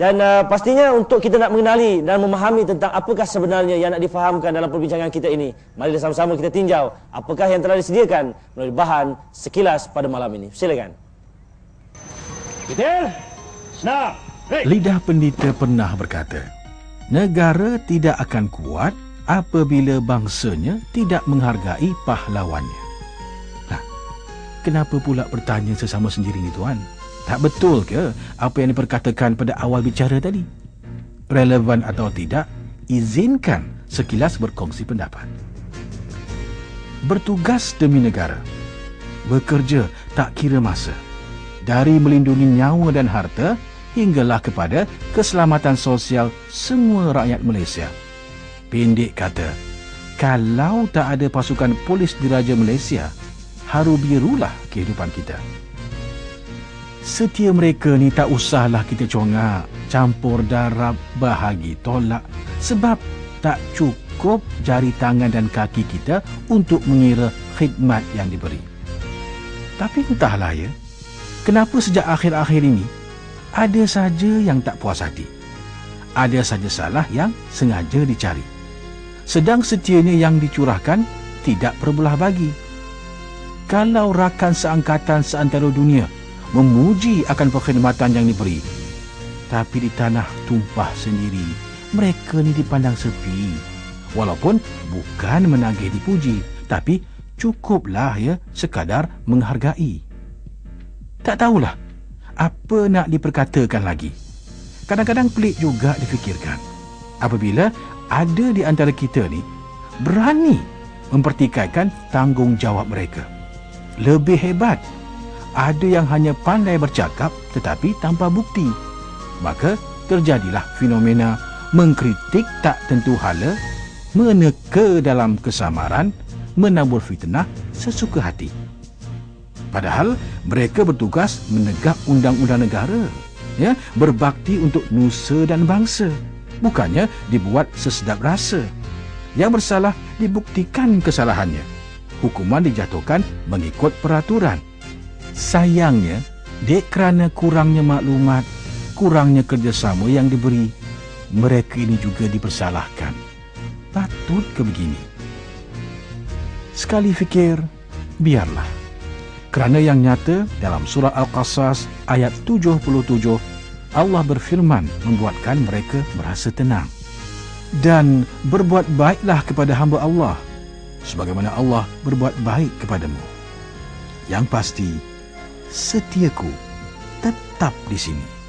Dan uh, pastinya untuk kita nak mengenali dan memahami tentang apakah sebenarnya yang nak difahamkan dalam perbincangan kita ini. Mari sama-sama kita tinjau apakah yang telah disediakan melalui bahan sekilas pada malam ini. Silakan. Betul? Snap. Hey. Lidah pendeta pernah berkata, negara tidak akan kuat apabila bangsanya tidak menghargai pahlawannya. Nah, kenapa pula bertanya sesama sendiri ni tuan? Tak betul ke apa yang diperkatakan pada awal bicara tadi? Relevan atau tidak, izinkan sekilas berkongsi pendapat. Bertugas demi negara. Bekerja tak kira masa. Dari melindungi nyawa dan harta hinggalah kepada keselamatan sosial semua rakyat Malaysia. Pendek kata, kalau tak ada pasukan polis diraja Malaysia, haru birulah kehidupan kita. Setia mereka ni tak usahlah kita congak, campur darab, bahagi tolak. Sebab tak cukup jari tangan dan kaki kita untuk mengira khidmat yang diberi. Tapi entahlah ya, kenapa sejak akhir-akhir ini, ada saja yang tak puas hati. Ada saja salah yang sengaja dicari. Sedang setianya yang dicurahkan tidak perbelah bagi. Kalau rakan seangkatan seantero dunia memuji akan perkhidmatan yang diberi. Tapi di tanah tumpah sendiri, mereka ni dipandang sepi. Walaupun bukan menagih dipuji, tapi cukuplah ya sekadar menghargai. Tak tahulah apa nak diperkatakan lagi. Kadang-kadang pelik juga difikirkan. Apabila ada di antara kita ni berani mempertikaikan tanggungjawab mereka. Lebih hebat ada yang hanya pandai bercakap tetapi tanpa bukti. Maka terjadilah fenomena mengkritik tak tentu hala, meneka dalam kesamaran, menabur fitnah sesuka hati. Padahal mereka bertugas menegak undang-undang negara, ya, berbakti untuk nusa dan bangsa. Bukannya dibuat sesedap rasa. Yang bersalah dibuktikan kesalahannya. Hukuman dijatuhkan mengikut peraturan. Sayangnya, dek kerana kurangnya maklumat, kurangnya kerjasama yang diberi, mereka ini juga dipersalahkan. Patut ke begini? Sekali fikir, biarlah. Kerana yang nyata dalam surah Al-Qasas ayat 77, Allah berfirman membuatkan mereka merasa tenang. Dan berbuat baiklah kepada hamba Allah sebagaimana Allah berbuat baik kepadamu. Yang pasti, setiaku tetap di sini.